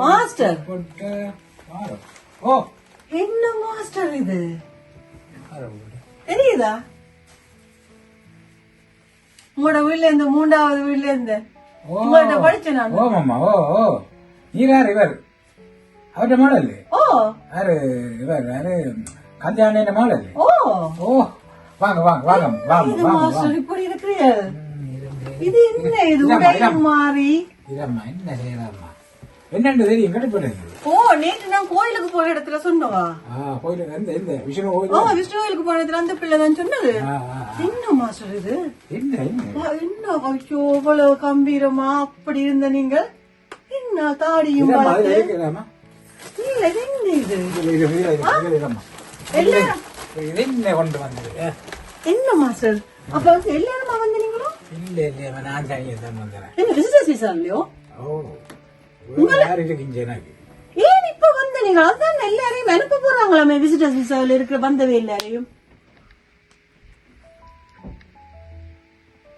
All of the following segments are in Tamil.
மாஸ்டர். ஓ. என்ன மாஸ்டர் இது? தெரியுதா? உங்களோட வீட்ல இருந்து மூன்றாவது வீட்ல இருந்து உங்கள்ட்ட படிச்சேன் நான். ஓ மாமா ஓ ஓ. இவர் இவர்? அவர்கிட்ட மாடல். ஓ. யாரு இவர் யாரு? கல்யாண மாடல். ஓ. ஓ. வாங்க வாங்க வாங்க வாங்க வாங்க இப்படி இருக்கிறீங்க இது என்ன? இது உடை மாறி. இதம்மா என்ன செய்யலாம்மா என்னன்னு தெரியும்? கட்டுப்பட்டது ஓ நேற்று நான் கோயிலுக்கு போன இடத்துல சொன்னவா? ஆ கோயில் எந்த எந்த? விஷ்ணு ஓ கோயில் விஷ்ணு கோயிலுக்கு போன இடத்துல அந்த பிள்ளை தான் சொன்னது. என்ன மாஸ்டர் இது என்ன என்ன? ஐயோ இவ்வளவு கம்பீரமா அப்படி இருந்த நீங்க என்ன தாடியும்? இல்ல இது என்ன இது? என்ன கொண்டு வந்தது? என்ன மாஸ்டர் அப்ப வந்து எல்லாருமா வந்து நீங்களும் இல்ல இல்ல நான் தனியாக தான் வந்துடுறேன் என்ன விசிட்டர்ஸ் விசா இல்லையோ? ஓ. ஏன் இப்ப வந்து நீங்க அதான் எல்லாரையும் அனுப்ப போறாங்களாமே? விசிட்டர்ஸ் விசாவில் இருக்கிற வந்தவே எல்லாரையும்.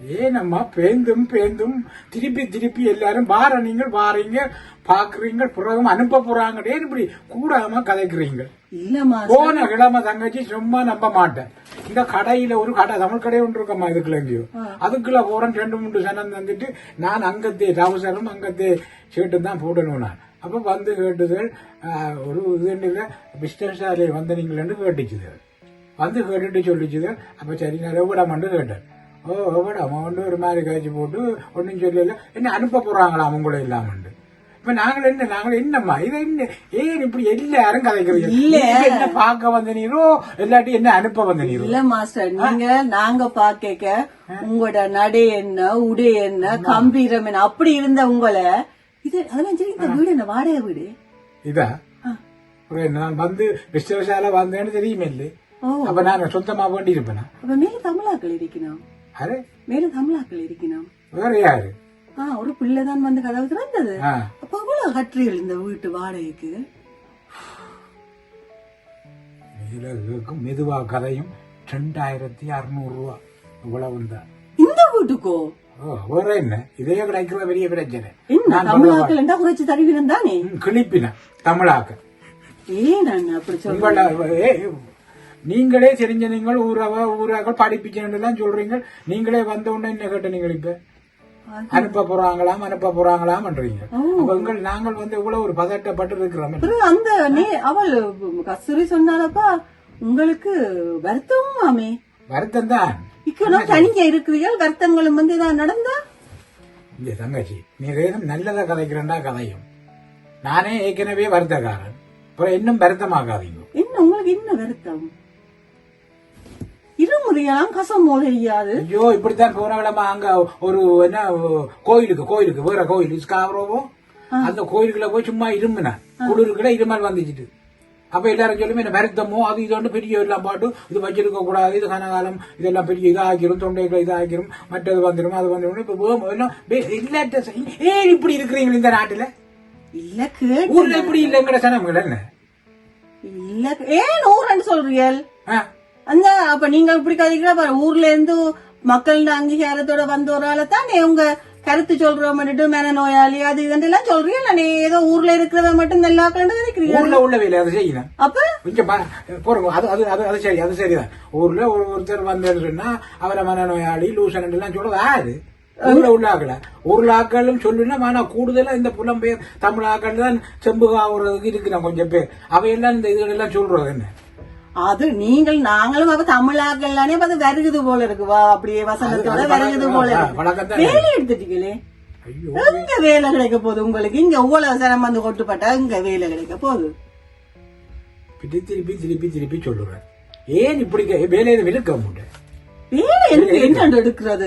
ஏனம்மா பேந்தும் பேந்தும். திருப்பி திருப்பி எல்லாரும் வார நீங்கள் வாரீங்க பாக்குறீங்க பிறகும் அனுப்ப போறாங்க. இப்படி கூடாம கதைக்கிறீங்க? போன கிழமை தங்கச்சி சும்மா நம்ப மாட்டேன். இந்த கடையில ஒரு கடை தமிழ் கடை ஒன்று இருக்கம்மா இதுக்குள்ள எங்கேயோ. அதுக்குள்ள போறேன் ரெண்டு மூணு சனம் தந்துட்டு நான் அங்கத்தே டவுசரும் அங்கத்தே ஷர்ட்டு தான் போடணும் நான். அப்ப வந்து ஆஹ், ஒரு இது பிஸ்னஸ் சாலையில் வந்த நீங்களு கேட்டுச்சுது வந்து கேட்டுட்டு சொல்லிச்சுது அப்ப சரி நான் எவ்வளோமான்னு கேட்டேன். ஓ எவ்வளோ வந்து ஒரு மாதிரி காய்ச்சி போட்டு ஒன்றும் சொல்லல. என்ன அனுப்ப போறாங்களா அவங்கள இல்லாமண்டு. இப்ப நாங்கள் என்ன நாங்கள் என்னம்மா? இது என்ன? ஏன் இப்படி எல்லாரும் கதைக்கிறீங்க? இல்ல. என்ன பார்க்க வந்த நீரோ இல்லாட்டி என்ன அனுப்ப வந்த நீரோ இல்ல மாஸ்டர். நீங்க நாங்க பாக்க உங்களோட நடை என்ன உடை என்ன கம்பீரம் என்ன? அப்படி இருந்த உங்களை இது அதெல்லாம் சரி இந்த வீடு என்ன வாடகை வீடு? இதா? நான் வந்து விஸ்வசால வந்தேன்னு தெரியுமே இல்லை அப்ப நான் சொந்தமா வேண்டி இருப்பேனா அப்ப மேல தமிழாக்கள் இருக்கணும். அரே மேல தமிழாக்கள் இருக்கணும். வேற யாரு? ஆ ஒரு பிள்ளைதான் வந்து கதவு திறந்தது. அப்ப அவ்வளவு கட்டுறீர்கள் இந்த வீட்டு வாடகைக்கு? மெதுவா கதையும் ரெண்டாயிரத்தி அறுநூறு ரூபா. இவ்வளவு தான் இந்த வீட்டுக்கோ? வேற என்ன? இதே கிடைக்கிற பெரிய பிரச்சனை. என்ன தமிழாக்கள் என்றா குறைச்சு தருவீனம் தானே? ஏன் அப்படி நீங்களே தெரிஞ்ச நீங்கள் ஊரவ ஊராக்கள் படிப்பிச்சேன்னு சொல்றீங்க. நீங்களே வந்த உடனே என்ன கேட்ட நீங்கள் இப்ப? அனுப்ப போறாங்களாம் அனுப்ப போறாங்களாம்ன்றீங்க அப்ப உங்கள் நாங்கள் வந்து இவ்வளவு ஒரு பதட்டப்பட்டு இருக்கிறோம் அந்த அவள் கஸ்தூரி சொன்னாலப்பா உங்களுக்கு வருத்தமும் மாமே. வருத்தம் தான் இக்கணும் தனியா இருக்கிறீர்கள் வருத்தங்களும் வந்து ஏதாவது நடந்தா? இந்த தங்கச்சி நீ ஏதும் நல்லதா கதைக்கிறேன்டா கதையும். நானே ஏற்கனவே வருத்தக்காரன். அப்புறம் இன்னும் வருத்தமாக்காதீங்க என்ன உங்களுக்கு என்ன வருத்தம். இருமுறையெல்லாம் கசம் மொழியாது ஐயோ இப்படித்தான் போன கிழமை அங்க ஒரு என்ன கோயிலுக்கு கோயிலுக்கு வேற கோயில் இஸ்காவரோவும் அந்த கோயிலுக்குள்ள போய் சும்மா இரும்பினேன் குளிருக்குள்ள இருமல் வந்துச்சுட்டு. அப்ப எல்லாரும் சொல்லுமே என்ன வருத்தமோ? அது இது வந்து பெரிய எல்லாம் பாட்டு. இது வச்சிருக்க கூடாது. இது கனகாலம். இதெல்லாம் பெரிய இதாகிரும். தொண்டைகளை இதாகிரும். மற்றது வந்துடும் அது வந்துடும் இப்ப எல்லாம் செய்- ஏன் இப்படி இருக்கிறீங்க இந்த நாட்டுல? இல்ல ஊர்ல இப்படி இல்லைங்கிற சனங்கள் என்ன? இல்ல ஏன் ஊரன்னு சொல்றீர்கள் ஆ? அந்த அப்ப நீங்க இப்படி கதைக்கிற பாரு ஊர்ல இருந்து மக்கள் அங்கீகாரத்தோட வந்த ஒரு ஆளை தானே உங்க கருத்து சொல்றோம்னுட்டு மேன நோயாளி அது இதெல்லாம் சொல்றீங்க நீ ஏதோ ஊர்ல இருக்கிறவ மட்டும் நல்லா கண்டு நினைக்கிறீங்க ஊர்ல உள்ள வேலை அதை செய்யணும் அப்ப? இங்க போறோம் அது அது அது அது சரி அது சரிதான். ஊர்ல ஒரு ஒருத்தர் சொன்னா அவரை மனநோயாளி லூசன் எல்லாம் சொல்றது யாரு ஊர்ல உள்ள ஆக்கல ஊர்ல ஆக்களும் சொல்லுனா ஆனா கூடுதலா இந்த புலம்பெயர் தமிழ் ஆக்கள் தான் செம்பு ஆகுறதுக்கு இருக்கிறோம் கொஞ்சம் பேர். அவையெல்லாம் இந்த இதுகளெல்லாம் சொல்றது என்ன? அது நீங்கள் நாங்களும் அப்ப தமிழாக்கல்லானே அப்ப அது வருகுது போல இருக்கு. வா அப்படியே வசனத்தோட வருகுது போல இருக்கு. வேலை எடுத்துட்டீங்களே? எங்க வேலை கிடைக்க போகுது உங்களுக்கு? இங்க இவ்வளவு சிரமம் வந்து கொட்டுப்பட்டா இங்க வேலை கிடைக்க போகுது? திருப்பி திருப்பி திருப்பி சொல்லுறேன் ஏன் இப்படி வேலையில விழுக்க முடியும் வேலை எனக்கு என்ன எடுக்கிறது?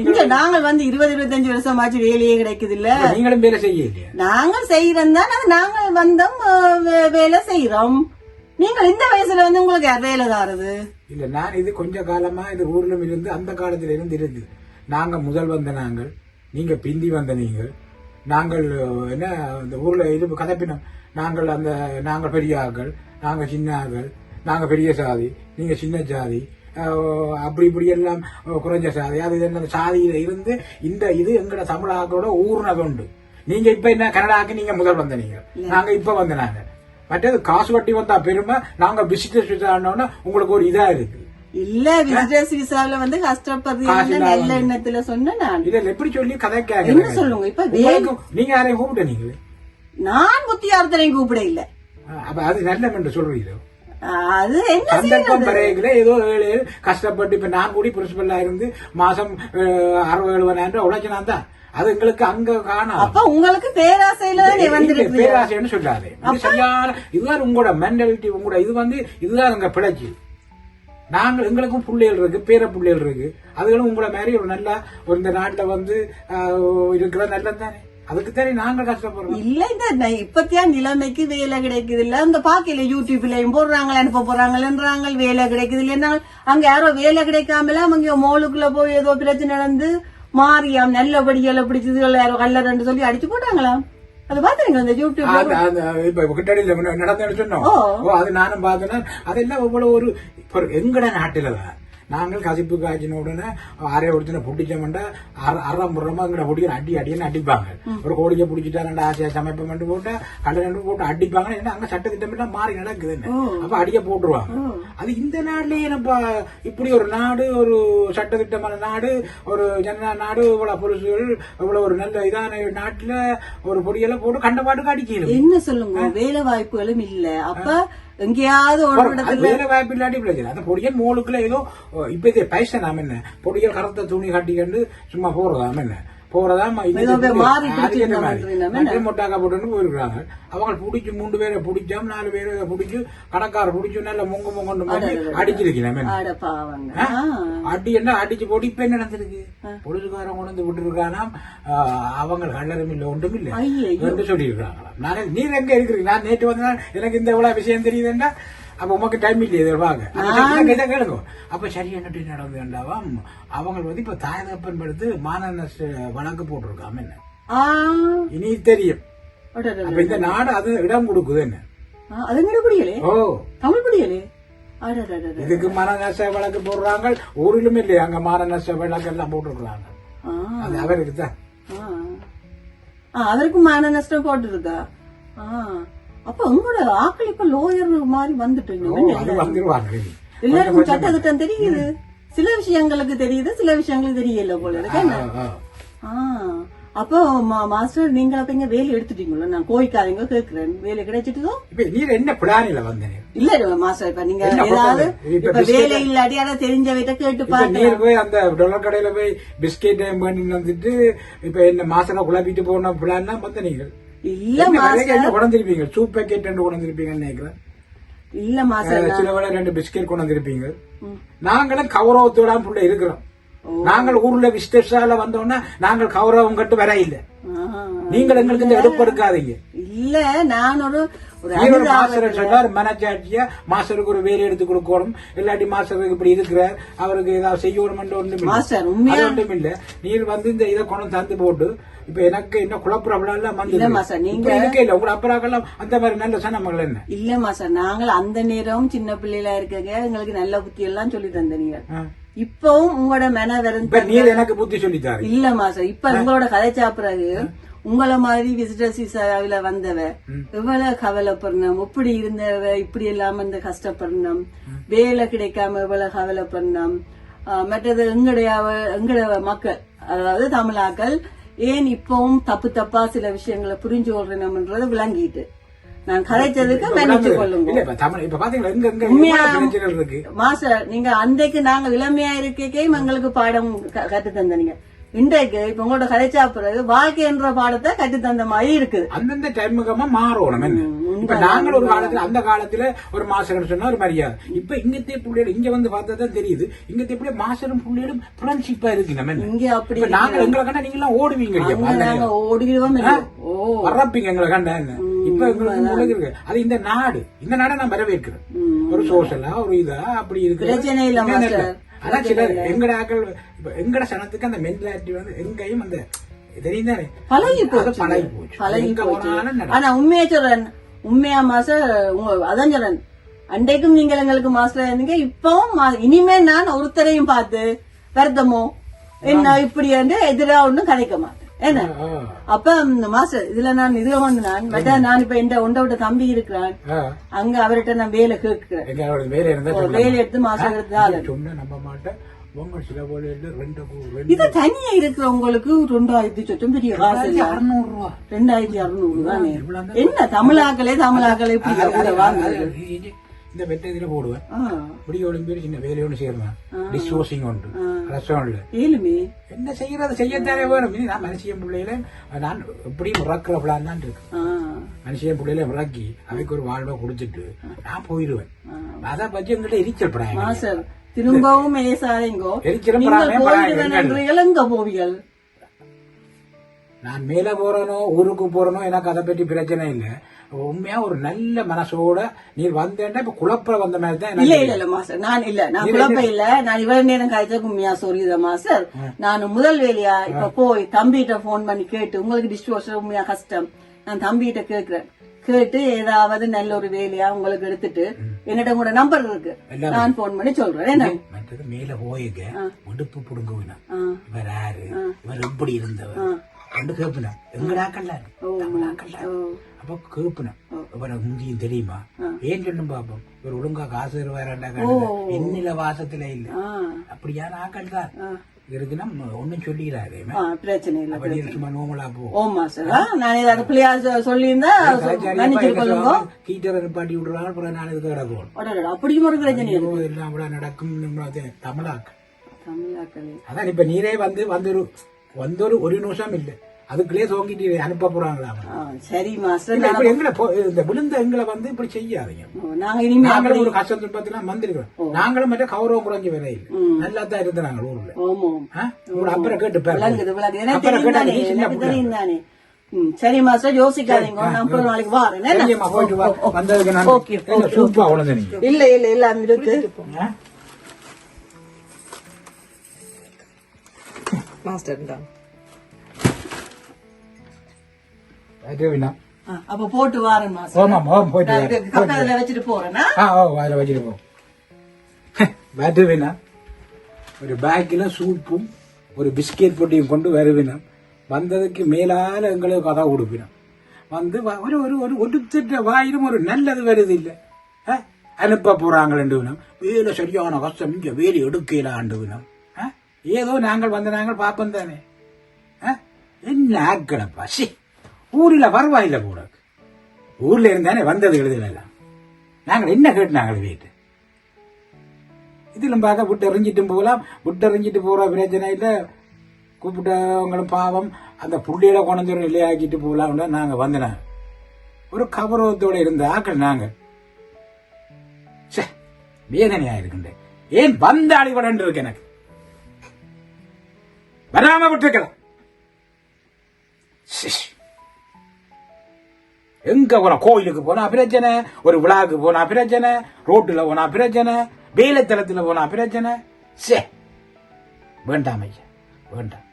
இங்க நாங்கள் வந்து இருபது இருபத்தஞ்சு வருஷம் ஆச்சு வேலையே கிடைக்குது இல்ல நீங்களும் வேலை செய்ய நாங்கள் செய்யறோம் தான் நாங்கள் வந்தோம் வேலை செய்யறோம் நீங்கள் இந்த வயசுல வந்து உங்களுக்கு வேலை தாருது? இல்ல நான் இது கொஞ்ச காலமா இது ஊர்ல இருந்து அந்த காலத்துல இருந்து இருக்கு. நாங்க முதல் வந்த நாங்கள் நீங்க பிந்தி வந்த நீங்கள். நாங்கள் என்ன இந்த ஊர்ல இது கதப்பினோம். நாங்கள் அந்த நாங்கள் பெரிய ஆக்கள் நாங்க சின்ன ஆக்கள் நாங்க பெரிய சாதி நீங்க சின்ன சாதி அப்படி இப்படி எல்லாம் குறைஞ்ச சாதி. அது என்ன சாதியில இருந்து இந்த இது எங்கட தமிழ் ஆக்களோட ஊர்னது உண்டு நீங்க இப்ப என்ன கனடாக்கு நீங்க முதல் வந்த நீங்க நாங்க இப்ப வந்த நாங்க. மற்றது காசு வட்டி வந்தா பெருமை நாங்க பிசினஸ் விசாரணோம்னா உங்களுக்கு ஒரு இதா இருக்கு. இல்ல விசிட்டர்ஸ் விசாவில வந்து கஷ்டப்படுறீங்க நல்ல எண்ணத்துல சொன்ன நான். இதில் எப்படி சொல்லி கதை என்ன சொல்லுங்க? இப்ப நீங்க யாரையும் கூப்பிட்ட நீங்க நான் புத்தியார்த்தனையும் கூப்பிட இல்ல அப்ப அது நல்ல என்று சொல்றீங்க அது என்ன ஏதோ ஏழு கஷ்டப்பட்டு இப்ப நான் கூடி பிரின்சிபலா இருந்து மாசம் அறுபது எழுபதாயிரம் ரூபாய் உழைச்சினா தான். அது எங்களுக்கு அங்க காணாம். அப்ப உங்களுக்கு பேராசையில வந்திருக்கு பேராசைன்னு சொல்லாது. சரியான இதுதான் உங்களோட மென்டாலிட்டி உங்களோட இது வந்து இதுதான் எங்க பிழைச்சி. நாங்கள் எங்களுக்கும் பிள்ளைகள் இருக்கு பேர பிள்ளைகள் இருக்கு. அதுகளும் உங்களை மாதிரி ஒரு நல்ல ஒரு இந்த நாட்டுல வந்து இருக்கிற நல்லது தானே அதுக்கு தானே நாங்கள் கஷ்டப்படுறோம். இல்ல இந்த இப்பத்தியா நிலைமைக்கு வேலை கிடைக்குது இல்ல. இந்த பாக்கையில யூடியூப்லயும் போடுறாங்க அனுப்ப போறாங்கன்றாங்க வேலை கிடைக்குது இல்லைன்னா அங்க யாரோ வேலை கிடைக்காமல அவங்க மோளுக்குள்ள போய் ஏதோ பிரச்சனை நடந்து மாறியாம் நல்லபடியால பிடிச்சது யாரோ கல்லறன்னு சொல்லி அடிச்சு போட்டாங்களாம் அது பாத்துறீங்க இந்த அந்த- அந்த இப்ப கிட்டடியில நடந்தேன்னு சொன்னோம் அது நானும் பார்த்தேன்னா அதெல்லாம் இவ்வளவு ஒரு எங்கட நாட்டுல தான் நாங்கள் கசிப்பு காய்ச்சின உடனே அரை ஒருத்தனை பிடிச்சோம்டா அறம் புறமா எங்கட பிடிக்கிற அடி அடின்னு அடிப்பாங்க. ஒரு கோழியை பிடிச்சிட்டா ரெண்டு ஆசையா சமைப்பம் பண்ணி போட்டா கடை ரெண்டு போட்டு அடிப்பாங்க. ஏன்னா அங்க சட்ட திட்டம் மாறி நடக்குதுன்னு. அப்ப அடிய போட்டுருவாங்க. அது இந்த நாட்டிலேயே நம்ம இப்படி ஒரு நாடு ஒரு சட்டத்திட்டமான நாடு ஒரு ஜன நாடு இவ்வளவு பொருசுகள் இவ்வளவு ஒரு நல்ல இதான நாட்டுல ஒரு பொடியெல்லாம் போட்டு கண்ட பாட்டுக்கு அடிக்கணும். என்ன சொல்லுங்க? வேலை வாய்ப்புகளும் இல்ல. அப்ப எங்கேயாவது ஒரு இடத்துல வேலை வாய்ப்பு இல்லாட்டி பிரச்சனை. அந்த பொடியல் மோளுக்குள்ள ஏதோ இப்ப இதே பைசா நாம என்ன? பொடியல் கருத்த துணி கட்டிக்கண்டு சும்மா போறதாம என்ன? போறதா மொட்டாக்கா போட்டு போயிருக்காங்க அவங்க புடிச்சு மூணு பேரை பிடிச்சோம் நாலு பேரை பிடிச்சு கணக்கார பிடிச்சு நல்ல முங்க முங்கன்னு அடிச்சிருக்கலாம் அடி என்ன அடிச்சு போட்டு இப்ப என்ன நடந்திருக்கு? பொழுதுக்காரன் கொண்டு வந்து விட்டு இருக்கானா அவங்க கல்லறம் இல்ல ஒன்றும் இல்ல. என்று சொல்லியிருக்காங்களாம் நானே நீர் எங்க இருக்கிறீங்க? நான் நேற்று வந்தா எனக்கு இந்த இவ்வளவு விஷயம் தெரியுதுண்டா அப்ப உமக்கு டைம் இல்லையே இதை கேளுங்க. அப்ப சரி என்னட்டு நடந்துண்டாவாம் அவங்க வந்து இப்ப தாயகப்பன் படுத்து மானந வழக்கு போட்டிருக்காம என்ன? ஆ. இனி தெரியும். அப்ப இந்த நாடு அது இடம் கொடுக்குது என்ன? ஓ. தமிழ் புரியலே. இதுக்கு மரணநஷ்ட வழக்கு போடுறாங்க. ஊரிலும் இல்லையே அங்க மானநஷ்ட வழக்கு எல்லாம் போட்டிருக்கிறாங்க. ஆ, அது அவருக்கு தான் அவருக்கும் மான நஷ்டம் போட்டுருக்கா? ஆ, அப்ப உங்களோட ஆக்கள் இப்ப லோயர் மாதிரி வந்துருவாங்க. எல்லாருக்கும் சட்டத்திட்டம் தெரியுது. சில விஷயங்களுக்கு தெரியுது சில விஷயங்களுக்கு தெரியல போல இருக்கு. அப்போ மாஸ்டர் நீங்க அப்ப இங்க வேலை எடுத்துட்டீங்களா? நான் கோயிக்காதீங்க கேக்குறேன். வேலை கிடைச்சிட்டுதோ? இப்ப நீர் என்ன பிளானில வந்தேன் இல்ல இல்ல மாஸ்டர் இப்ப நீங்க ஏதாவது? இப்ப வேலை இல்லாட்டி யாராவது தெரிஞ்சவகிட்ட கேட்டு பாருங்க நீர் போய் அந்த டொலர் கடையில போய் பிஸ்கெட் பண்ணி வந்துட்டு இப்ப என்ன மாசம் குழப்பிட்டு போன பிளான் தான் வந்த நீங்க. இல்ல என்ன கொண்டிருப்பீங்க சூப் பேக்கெட் ரெண்டு கொண்டிருப்பீங்கன்னு நினைக்கிறேன். இல்ல மாஸ்டர் அஹ் சில வேளை ரெண்டு பிஸ்கெட் கொண்டிருப்பீங்க நாங்களும் கௌரவத்தோட புள்ள இருக்கிறோம். நாங்கள் ஊர்ல விஸ்டர்ஸால வந்தோம்னா நாங்கள் கௌரவம் கட்டு வர இல்ல. நீங்கள் எங்களுக்கு இந்த எடுப்பு எடுக்காதீங்க இல்ல நான் ஒரு ஒரு மாஸ்டர் சொன்னார் மனச்சாட்சியா மாஸ்டருக்கு ஒரு வேலை எடுத்து கொடுக்கணும். இல்லாட்டி மாஸ்டருக்கு இப்படி இருக்கிறார் அவருக்கு ஏதாவது செய்யணும் ஒன்றும் மாஸ்டர் ஒன்றும் இல்ல. நீர் வந்து இந்த இதை கொண்டு தந்து போட்டு இப்ப எனக்கு என்ன குழப்பம் எல்லாம் வந்து நீங்க இருக்கே இல்ல. உங்க அப்புறாக்கெல்லாம் அந்த மாதிரி நல்ல சனமகள் என்ன? இல்ல மாஸ்டர் நாங்கள் அந்த நேரம் சின்ன பிள்ளைகளா இருக்கங்க எங்களுக்கு நல்ல புத்தி எல்லாம் சொல்லி தந்தீங்க. இப்பவும் உங்களோட மென வெறும் நீர் எனக்கு புத்தி சொல்லித்தாரு. இல்ல மாஸ்டர் இப்ப உங்களோட கதை சாப்பிடுறது உங்கள மாதிரி விசிட்டர்ஸ் விசாவில வந்தவ எவ்வளவு கவலைப்படணும்? இப்படி இருந்தவ? இப்படி இல்லாம இந்த கஷ்டப்படணும்? வேலை கிடைக்காம எவ்வளவு கவலைப்படணும்? மற்றது எங்களுடைய எங்களுடைய மக்கள் அதாவது தமிழாக்கள் ஏன் இப்பவும் தப்பு தப்பா சில விஷயங்களை புரிஞ்சு கொள்றணும்ன்றது விளங்கிட்டு. நான் கதைச்சதுக்கு மன்னிச்சு கொள்ளுங்க. மாஸ்டர் நீங்க அன்றைக்கு நாங்க இளமையா இருக்கே எங்களுக்கு பாடம் கத்து தந்தீங்க இன்றைக்கு இப்ப உங்களோட கதை சாப்பிடுறது வாழ்க்கை என்ற பாடத்தை கத்து தந்த மாதிரி இருக்குது. அந்தந்த டைமுகமா மாறணும் என்ன? இப்ப நாங்கள் ஒரு காலத்துல அந்த காலத்துல ஒரு மாசம் சொன்னா ஒரு மரியாதை. இப்ப இங்கத்தே பிள்ளைகள் இங்க வந்து பார்த்தா தான் தெரியுது. இங்கத்தே பிள்ளை மாசரும் பிள்ளைகளும் ஃப்ரெண்ட்ஷிப்பா இருக்கு நம்ம இங்க அப்படி நாங்கள் எங்களை கண்டா நீங்க எல்லாம் ஓடுவீங்க இங்க. அங்க நாங்க ஓடிடுவோம் இல்ல. ஓ. வர்றப்பீங்க எங்களை கண்டா இப்ப எங்களுக்கு இருக்கு. அது இந்த நாடு. இந்த நாடை நான் வரவேற்கிறேன். ஒரு சோஷலா ஒரு இதா அப்படி இருக்கு. பிரச்சனை இல்ல ஆனா சிலர் எங்கட ஆக்கள் எங்கட சனத்துக்கு அந்த மென்டாலிட்டி வந்து எங்கேயும் அந்த தெரியும் தானே? பழகி போச்சு. பழகி போச்சு. பழகி போச்சு. ஆனா உண்மையா சொல்றேன். உண்மையா உங்க அதான் சொல்றேன். அன்றைக்கும் நீங்கள் எங்களுக்கு மாஸ்டர் இருந்தீங்க இப்பவும் இனிமே நான் ஒருத்தரையும் பார்த்து வருத்தமோ? என்ன இப்படி என்று எதிரா ஒண்ணும் கதைக்க மாட்டேன். என்ன? அப்ப மாஸ்டர் இதுல நான் இதுல வந்து நான் மற்ற நான் இப்ப இந்த ஒண்ட விட்ட தம்பி இருக்கிறான். அங்க அவர்கிட்ட நான் வேலை கேட்கிறேன். வேலை எடுத்து மாசம் எடுத்து நம்ப மாட்டேன். இது தனியா இருக்கிறவங்களுக்கு ரெண்டாயிரத்தி சொச்சம் பெரிய காசு அறுநூறு ரூபா. ரெண்டாயிரத்தி அறுநூறு தானே? என்ன தமிழாக்களே தமிழாக்களே இப்படி வாங்குறது? இந்த வெட்ட இதுல போடுவேன். இப்படி ஒளிம்பேர் சின்ன வேலையோடு சேர்ந்தேன் டிஸ்போசிங் உண்டு. ரெஸ்டாரண்ட்ல ஏழுமே என்ன செய்யறது? செய்யத்தானே வேணும். இனி நான் மனுஷியம் பிள்ளையில நான் எப்படியும் இறக்குற பிளான் தான் இருக்கு. ஆ, மனுஷியம் பிள்ளையில இறக்கி அவைக்கு ஒரு வாழ்வை கொடுத்துட்டு நான் போயிடுவேன் அதை பற்றி எங்கிட்ட எரிச்சல் திரும்பவும் படாம வேணான்றீர்கள் எங்க போவீர்கள் நான் மேல போறனோ ஊருக்கு போறனோ எனக்கு அதை பற்றி பிரச்சனை இல்ல. உண்மையா ஒரு நல்ல மனசோட நீ வந்தேன்னா இப்ப குழப்ப வந்த மாதிரி தான் இல்ல இல்ல இல்ல மாஸ்டர். நான் இல்ல. நான் குழப்பம் இல்ல. நான் இவ்வளவு நேரம் காய்ச்ச உண்மையா சொல்லிடுறேன் மாஸ்டர்? நான் முதல் வேலையா இப்ப போய் தம்பிகிட்ட போன் பண்ணி கேட்டு உங்களுக்கு டிஸ்ட்ரோஷன் உண்மையா கஷ்டம்? நான் தம்பிகிட்ட கேக்குறேன். கேட்டு ஏதாவது நல்ல ஒரு வேலையா உங்களுக்கு எடுத்துட்டு என்னிடம் கூட நம்பர் இருக்கு. நான் போன் பண்ணி சொல்றேன். மேல போயிக்க விடுப்பு புடுங்குவினா ஆ. இவர் யாரு? இவர் எப்படி இருந்தவர்? ரெண்டு கேப்பினா. எங்கடாக்கல்ல தமிழாக்கல்ல அப்ப கேப்பினா. இவரை முந்தியும் தெரியுமா? ஏன் சொல்லும் பாப்போம் இவர் ஒழுங்கா காசு தருவாராண்டா என்னில வாசத்துல இல்ல. அப்படியான ஆக்கள் தான் இருக்குன்னா ஒன்னும் சொல்லிக்கிறாரு ஆ, பிரச்சனை இல்ல சும்மா நோமலா போ. நான் ஏதாவது பிள்ளையார் சொல்லியிருந்தா மன்னிச்சு கொள்ளுங்க. கீட்டரை நிப்பாட்டி விடுறாங்க அப்புறம் நான் இதுக்கு கிடக்கும் அப்படியும் ஒரு பிரச்சனை எல்லாம் நடக்கும் தமிழாக்கள் தமிழாக்களே அதான் இப்ப நீரே வந்து வந்தொரு. வந்தொரு ஒரு நிமிஷம் இல்ல. அதுக்குள்ளே சோங்கிட்டு அனுப்ப போறாங்களா? சரி மாஸ்டர். எங்களை இந்த விழுந்த எங்களை வந்து இப்படி செய்யாதீங்க. நாங்களும் ஒரு கஷ்டம் துன்பத்தெல்லாம் வந்திருக்கிறோம் நாங்களும் மற்ற கௌரவம் குறைஞ்ச வேலை இல்லை நல்லா தான் இருந்த நாங்கள் ஊர்ல? உங்களோட அப்புறம் கேட்டு பாருங்க சரி மாஸ்டர் யோசிக்காதீங்க. நான் அப்புறம் நாளைக்கு வாரேன். இல்ல இல்ல இல்ல அந்த வேணா. ஆ, அப்ப போட்டு வாரேன் மாஸ்டர் வா. இது பக்கத்துல வச்சுட்டு போறேன்னா ஆ ஓ அதில் வச்சுட்டு போ பேட்டு வேணா ஒரு பேக்கில் சூப்பும் ஒரு பிஸ்கெட் பொட்டியும் கொண்டு வருவினம் வந்ததுக்கு மேலால எங்களுக்கு கதை கொடுப்பினோம் வந்து ஒரு ஒரு ஒரு ஒடுத்திட்ட வாயிலும் ஒரு நல்லது வருது இல்லை அனுப்ப போறாங்களேண்டு வேலை சரியான கஷ்டம் இங்க வேலை எடுக்கலாண்டு வினம் ஏதோ நாங்கள் வந்த நாங்கள் பார்ப்போம் தானே. ஆ? என்ன ஆக்கடப்பா? சி ஊரில் பரவாயில்லை கூட ஊரில் இருந்தானே வந்தது எழுதலாம் நாங்கள் என்ன கேட்டு நாங்கள் வீட்டு? இதிலும் பார்க்க விட்டு எறிஞ்சிட்டும் போகலாம். விட்டு எறிஞ்சிட்டு போகிற பிரச்சனை இல்லை. கூப்பிட்டவங்களும் பாவம். அந்த புள்ளியில கொண்டு நிலையாக்கிட்டு போகலாம்னா நாங்கள் வந்தனாங்க ஒரு கௌரவத்தோட இருந்த ஆக்கள் நாங்கள். ச்சே, வேதனையாக இருக்குண்டு. ஏன் வந்தாளி வளர்ந்து இருக்கு எனக்கு? வராம விட்டுருக்கலாம். எங்க போனா கோயிலுக்கு போனா பிரச்சனை ஒரு விழாவுக்கு போனா பிரச்சனை ரோட்டுல போனா பிரச்சனை வேலைத்தளத்துல போனா பிரச்சனை. சே வேண்டாம் ஐயா வேண்டாம்.